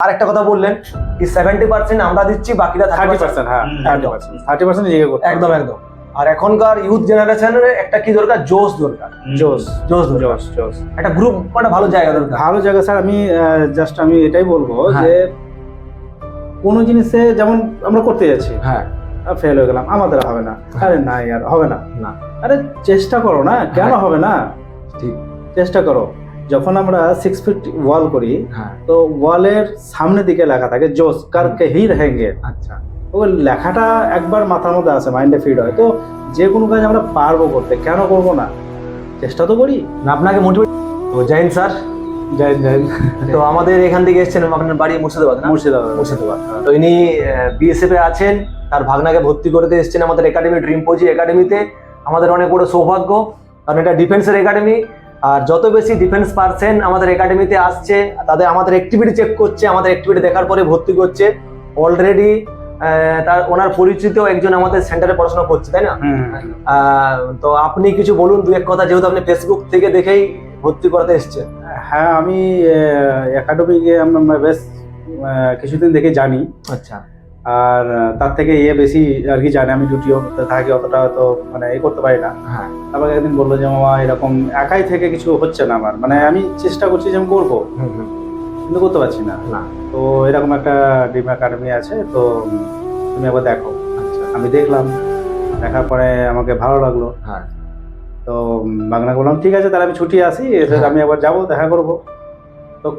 আর একটা কথা বললেন কি সেভেন্টি পার্সেন্ট আমরা দিচ্ছি বাকিটা থার্টি পার্সেন্ট হ্যাঁ থার্টি পার্সেন্ট থার্টি করতে একদম একদম। আর এখনকার ইউথ জেনারেশনের একটা কি দরকার? জোশ দরকার। জোশ। দরকার। জোস জোস একটা গ্রুপ একটা ভালো জায়গা দরকার। ভালো জায়গা স্যার আমি জাস্ট আমি এটাই বলব হ্যাঁ। যে কোনো জিনিসে যেমন আমরা করতে যাচ্ছি হ্যাঁ। ফেল হয়ে গেলাম আমাদের হবে না। আরে না ইয়ার হবে না। না। আরে চেষ্টা করো না কেন হ্যাঁ। হবে না? ঠিক। চেষ্টা করো। যখন আমরা সিক্স ফিট ওয়াল করি হ্যাঁ। তো ওয়ালের সামনে দিকে লেখা থাকে জোস কার কেহি রহেঙ্গে আচ্ছা। ও লেখাটা একবার মাথার মধ্যে আসে মাইন্ডে ফিট হয়। তো যে কোনো কাজ আমরা পারব করতে কেন করব না? চেষ্টা তো করি। না আপনাকে মোটিভেট ও জয় স্যার। জয় জাইন। তো আমাদের এখান থেকে এসেছেন আপনার বাড়ি মুর্শিদাবাদ না? মুর্শিদাবাদ মুর্শিদাবাদ। তো ইনি বিএসএফ এ আছেন তার ভাগনাকে ভর্তি করতে এসেছেন আমাদের একাডেমি ড্রিম পজি একাডেমিতে আমাদের অনেক বড় সৌভাগ্য কারণ এটা ডিফেন্সের একাডেমি আর যত বেশি ডিফেন্স পার্সেন আমাদের একাডেমিতে আসছে তাদের আমাদের অ্যাক্টিভিটি চেক করছে আমাদের অ্যাক্টিভিটি দেখার পরে ভর্তি করছে। অলরেডি তার ওনার পরিচিত একজন আমাদের সেন্টারে পড়াশোনা করছে তাই না? তো আপনি কিছু বলুন দু এক কথা যেহেতু আপনি ফেসবুক থেকে দেখেই ভর্তি করাতে এসছেন। হ্যাঁ আমি একাডেমিকে আমরা বেশ কিছুদিন দেখে জানি। আচ্ছা। আর তার থেকে ইয়ে বেশি আর কি জানে আমি ডিউটিও থাকি অতটা তো মানে এ করতে পারি না। হ্যাঁ। আমাকে একদিন বলল যে মামা এরকম একাই থেকে কিছু হচ্ছে না আমার। মানে আমি চেষ্টা করছি যে আমি করব। কিন্তু করতে পারছি না। না। তো এরকম একটা ড্রিম একাডেমি আছে। তো তুমি একবার দেখো। আচ্ছা। আমি দেখলাম। দেখার পরে আমাকে ভালো লাগল। হ্যাঁ। তো বাংলা বললাম ঠিক আছে তাহলে আমি ছুটি আসি। এসে হ্যাঁ। আমি একবার যাব দেখা করব। তো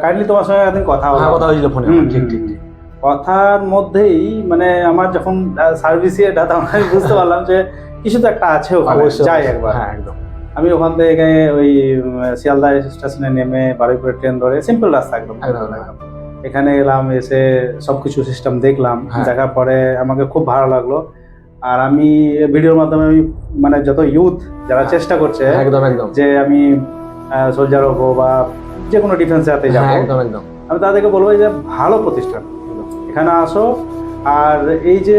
কাইন্ডলি তোমার সঙ্গে একদিন কথা কথা হয়েছিল ফোনে। ঠিক ঠিক ঠিক। কথার মধ্যেই মানে আমার যখন সার্ভিসে ডাটা আমি বুঝতে পারলাম যে কিছু তো একটা আছে ওখানে যাই একবার। হ্যাঁ একদম। আমি ওখান থেকে ওই শিয়ালদা স্টেশনে নেমে বারুইপুরের ট্রেন ধরে সিম্পল রাস্তা একদম। এখানে এলাম এসে সবকিছু সিস্টেম দেখলাম। হ্যাঁ। দেখার পরে আমাকে খুব ভালো লাগল। আর আমি ভিডিওর মাধ্যমে আমি মানে যত ইউথ যারা হ্যাঁ। চেষ্টা করছে একদম একদম। যে আমি সোলজার হব বা যে কোনো ডিফেন্সে হাতে যাব। হ্যাঁ, একদম একদম। আমি তাদেরকে বলব যে ভালো প্রতিষ্ঠান। এখানে আসো। আর এই যে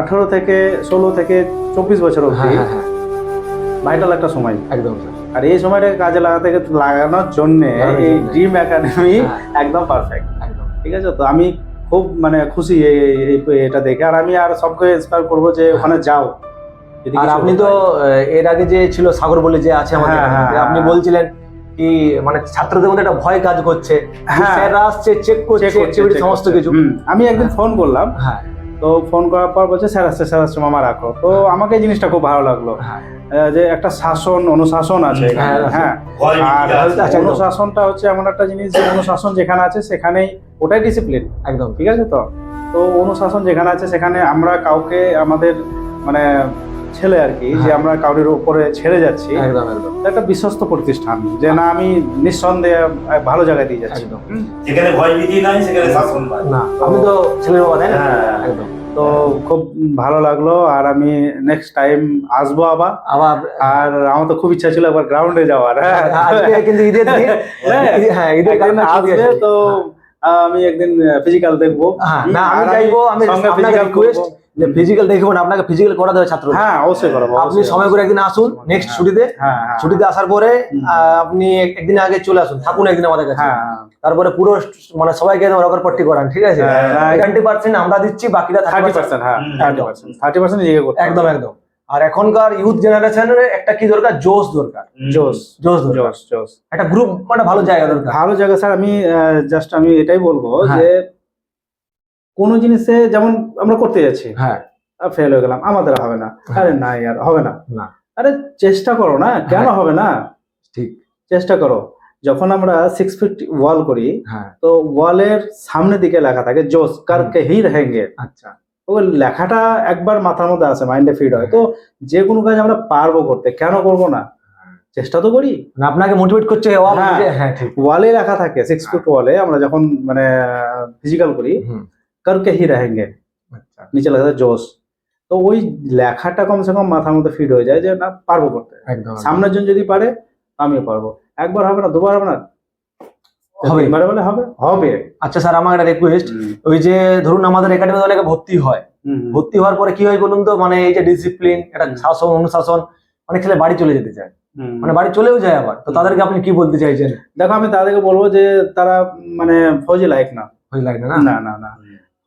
আঠারো থেকে ষোলো থেকে চব্বিশ বছর হ্যাঁ অবধি হ্যাঁ হ্যাঁ। ভাইটাল একটা সময়। একদম আর এই সময়টাকে কাজে লাগাতে লাগানোর জন্য এই ড্রিম একাডেমি হ্যাঁ। একদম পারফেক্ট ঠিক আছে? তো আমি খুব মানে খুশি এটা দেখে। আর আমি আর সবকে ইন্সপায়ার করব যে ওখানে যাও। আর আপনি তো এর আগে যে ছিল সাগর বলে যে আছে আমাদের হ্যাঁ, হ্যাঁ, আপনি হ্যাঁ। বলছিলেন কি মানে ছাত্রদের মধ্যে একটা ভয় কাজ করছে হ্যাঁ। স্যাররা আসছে চেক করছে সমস্ত কিছু। আমি একদিন ফোন করলাম। হ্যাঁ। তো ফোন করার পর বলছে স্যার আসছে স্যার আসছে মামা রাখো। তো আমাকে জিনিসটা খুব ভালো লাগল। হ্যাঁ। যে একটা শাসন অনুশাসন আছে হ্যাঁ। হ্যাঁ। আর। আচ্ছা। অনুশাসনটা হচ্ছে এমন একটা জিনিস যে অনুশাসন যেখানে আছে সেখানেই ওটাই ডিসিপ্লিন একদম। ঠিক আছে তো? তো অনুশাসন যেখানে আছে সেখানে আমরা কাউকে আমাদের মানে ছেলে আর কি যে হ্যাঁ। আমরা কাউরির উপরে ছেড়ে যাচ্ছি একদম একদম। একটা বিশ্বস্ত প্রতিষ্ঠান যে না আমি নিঃসন্দেহে ভালো জায়গায় দিয়ে যাচ্ছি। যেখানে ভয় ভীতি নাই সেখানে শাসন না আমি তো ছেলের বাবা তাই না? হ্যাঁ। একদম। তো খুব ভালো লাগল আর আমি নেক্সট টাইম আসব আবার। আবার আর আমার তো খুব ইচ্ছা ছিল একবার গ্রাউন্ডে যাওয়ার। হ্যাঁ কিন্তু ঈদের হ্যাঁ। হ্যাঁ ঈদের কারণে আসবে তো আহ, আমি একদিন ফিজিক্যাল দেখব। না আমি চাইব আমি সঙ্গে আপনাকে রিকোয়েস্ট। যে ফিজিক্যাল দেখব না আপনাকে ফিজিক্যাল করা দেবে ছাত্র হ্যাঁ অবশ্যই করব আপনি সময় করে একদিন আসুন নেক্সট হ্যাঁ। ছুটিতে। হ্যাঁ হ্যাঁ ছুটিতে আসার পরে আপনি একদিন আগে চলে আসুন থাকুন একদিন আমাদের কাছে। হ্যাঁ হ্যাঁ। তারপরে পুরো মানে সবাইকে রকর পট্টি করান ঠিক আছে? হ্যাঁ, হ্যাঁ। টোয়েন্টি পার্সেন্ট আমরা দিচ্ছি বাকিটা থার্টি পার্সেন্ট হ্যাঁ থার্টি পার্সেন্ট থার্টি পার্সেন্ট। একদম একদম। আর এখনকার ইউথ জেনারেশনের একটা কি দরকার? জোশ দরকার। জোশ। দরকার। জোস জোস একটা গ্রুপ মানে ভালো জায়গা দরকার। ভালো জায়গা স্যার আমি জাস্ট আমি এটাই বলব হ্যাঁ। যে কোনো জিনিসে যেমন আমরা করতে যাচ্ছি হ্যাঁ। ফেল হয়ে গেলাম আমাদের হবে না। হ্যাঁ। আরে না আর হবে না। না। আরে চেষ্টা করো না হ্যাঁ। কেন হবে না? ঠিক। চেষ্টা করো। যখন আমরা সিক্স ফিট ওয়াল করি হ্যাঁ। তো ওয়ালের সামনে দিকে লেখা থাকে জোস কার কেহি রহেঙ্গে আচ্ছা। তো লেখাটা একবার মাথার মধ্যে আসে মাইন্ডে ফিড হয়। তো যে কোনো কাজ আমরা পারব করতে কেন করব না? চেষ্টা তো করি। আপনাকে মোটিভেট করছে ওয়ালে লেখা থাকে সিক্স ফুট ওয়ালে আমরা যখন মানে ফিজিক্যাল করি হুম, করকে হি रहेंगे আচ্ছা নিচে লেখা থাকে জোস তো ওই লেখাটা কমসে কম মাথার মধ্যে ফিট হয়ে যায় যে না পারবো করতে একদম একদম। সামনের জন যদি পারে আমিও পারবো একবার হবে না দুবার হবে না হবে। তিনবারে বলে হবে হবে আচ্ছা স্যার আমার একটা রিকোয়েস্ট ওই যে ধরুন আমাদের একাডেমিতে অনেকে ভর্তি হয় হুম, হুম। ভর্তি হওয়ার পরে কি হয় বলুন তো মানে এই যে ডিসিপ্লিন একটা হুম। শাসন অনুশাসন অনেক ছেলে বাড়ি চলে যেতে চায় হুম। মানে বাড়ি চলেও যায় আবার তো তাদেরকে আপনি কি বলতে চাইছেন দেখো আমি তাদেরকে বলবো যে তারা মানে ফৌজি লায়ক না বুঝতে লাগে না না না না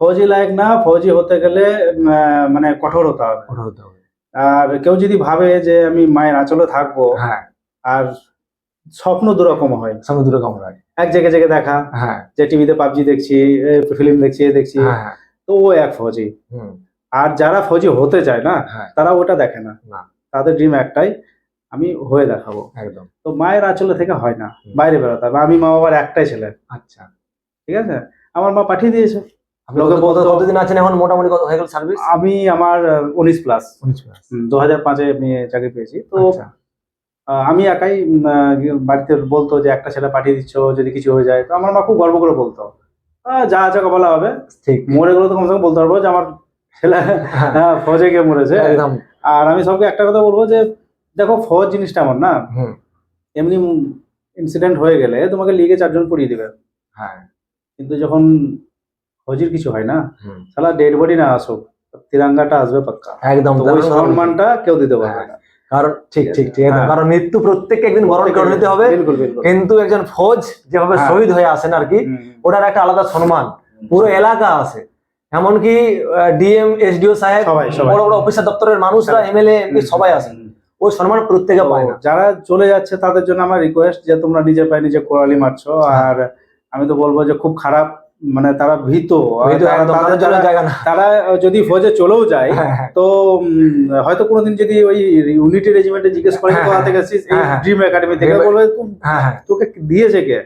ফৌজি লায়ক না ফৌজি হতে গেলে মানে কঠোর হতে হবে। ওটা হতে হবে। আর কেউ যদি ভাবে যে আমি মায়ের আঁচলে থাকব হ্যাঁ। আর স্বপ্ন দুরকম হয়। সঙ্গে দূরে হয়। এক জায়গায় জায়গায় দেখা হ্যাঁ। যে টিভিতে পাবজি দেখছি ফিল্ম দেখছি এ দেখছি হ্যাঁ হ্যাঁ। তো ও এক ফৌজি। হুম, আর যারা ফৌজি হতে চায় না হ্যাঁ। তারা ওটা দেখে না। না। তাদের ড্রিম একটাই আমি হয়ে দেখাবো। একদম। তো মায়ের আঁচলে থেকে হয় না বাইরে বেরোতে হবে। আমি মা বাবার একটাই ছেলে। আচ্ছা। ঠিক আছে? আমার মা পাঠিয়ে দিয়েছে। কতদিন আছেন এখন? মোটামুটি কত হয়ে গেল সার্ভিস আমি আমার উনিশ প্লাস উনিশ দু হাজার পাঁচে আমি চাকরি পেয়েছি। তো আচ্ছা। আমি একাই বাড়িতে বলতো যে একটা ছেলে পাঠিয়ে দিচ্ছ যদি কিছু হয়ে যায়। তো আমার মা খুব গর্ব করে বলতো। যা আছে বলা হবে। ঠিক। মরে গেলে তো কমসে কম বলতে পারব যে আমার ছেলে হ্যাঁ, ফৌজে গিয়ে মরেছে। একদম। আর আমি সবকে একটা কথা বলব যে দেখো ফৌজ জিনিসটা আমার না। এমনি ইনসিডেন্ট হয়ে গেলে তোমাকে লিগে চারজন পড়িয়ে দিবে। হ্যাঁ। কিন্তু যখন ফৌজির কিছু হয় না। সালা ডেড বডি না আসুক তিরাঙ্গাটা আসবে পাক্কা। একদম সম্মানটা কেউ দিতে পারবে না। কারণ ঠিক ঠিক ঠিক হ্যাঁ। কারণ মৃত্যু প্রত্যেককে একদিন বরণ করে নিতে হবে। কিন্তু একজন ফৌজ যেভাবে হ্যাঁ। শহীদ হয়ে আসেন আর কি ওটার একটা আলাদা সম্মান। পুরো এলাকা আছে। এমনকি ডিএম এসডিও সাহেব বড় বড় অফিসার দপ্তরের মানুষরা এমএলএ এমপি সবাই হুম। ওই সম্মান প্রত্যেকে পায় না। যারা চলে যাচ্ছে তাদের জন্য আমার রিকোয়েস্ট যে তোমরা নিজের পায়ে নিজে কোরালি মারছো। হ্যাঁ। আর আমি তো বলব যে খুব খারাপ মানে তারা ভীত তারা- যদি ফৌজে চলেও যায় হ্যাঁ, হ্যাঁ। তো হয়তো কোনোদিন যদি ওই ইউনিটি রেজিমেন্টে জিজ্ঞেস করে কোথা। থেকে। ড্রিম একাডেমি থেকে বলবে হ্যাঁ হ্যাঁ তোকে দিয়েছে কে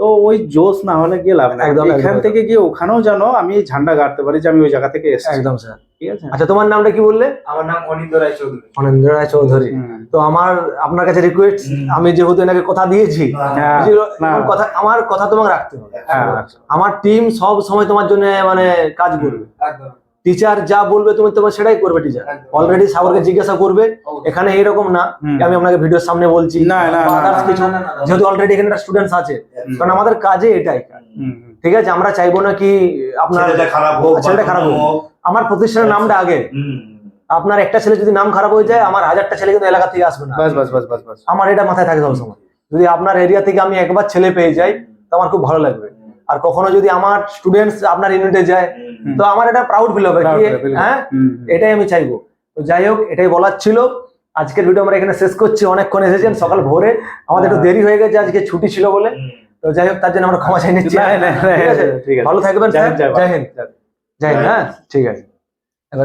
তো ওই জোশ না হলে গিয়ে লাভ নাই। একদম, এখান থেকে গিয়ে ওখানেও জানো আমি ঝান্ডা গাড়তে পারি যে আমি ওই জায়গা থেকে এসেছি। একদম স্যার। ঠিক আছে? আচ্ছা তোমার নামটা কি বললে? আমার নাম অনিন্দ রায় চৌধুরী। অনেন্দ্র রায় চৌধুরী। তো আমার আপনার কাছে রিকোয়েস্ট আমি যেহেতু এনাকে কথা দিয়েছি হ্যাঁ, কথা আমার কথা তোমাকে রাখতে হবে। হ্যাঁ, আমার টিম সব সময় তোমার জন্য মানে কাজ করবে। একদম। টিচার যা বলবে তুমি তোমার সেটাই করবে টিচার অলরেডি সাগরকে জিজ্ঞাসা করবে এখানে এইরকম না আমি আপনাকে ভিডিওর সামনে বলছি। যেহেতু অলরেডি এখানে স্টুডেন্টস আছে। কারণ আমাদের কাজে এটাই। ঠিক আছে আমরা চাইব না কি আপনার ছেলেটা খারাপ হোক ছেলেটা খারাপ হোক। হোক। আমার প্রতিষ্ঠানের নামটা আগে। হুম। আপনার একটা ছেলে যদি নাম খারাপ হয়ে যায় আমার হাজারটা ছেলে কিন্তু এলাকা থেকে আসবে না। বাস বাস বাস বাস বাস। আমার এটা মাথায় থাকে সবসময় যদি আপনার এরিয়া থেকে আমি একবার ছেলে পেয়ে যাই তো আমার খুব ভালো লাগবে। আর কখনো যদি আমার স্টুডেন্টস আপনার ইউনিটে যায় তো আমার এটা প্রাউড ফিল হবে হ্যাঁ। এটাই আমি চাইব। তো যাই হোক এটাই বলার ছিল। আজকের ভিডিও আমরা এখানে শেষ করছি। অনেকক্ষণ এসেছেন সকাল ভোরে। আমাদের একটু দেরি হয়ে গেছে আজকে ছুটি ছিল বলে। তো যাই হোক তার জন্য আমরা ক্ষমা চাই নিচ্ছি। ভালো থাকবেন জয় হিন্দ। জয় হিন্দ হ্যাঁ? ঠিক আছে।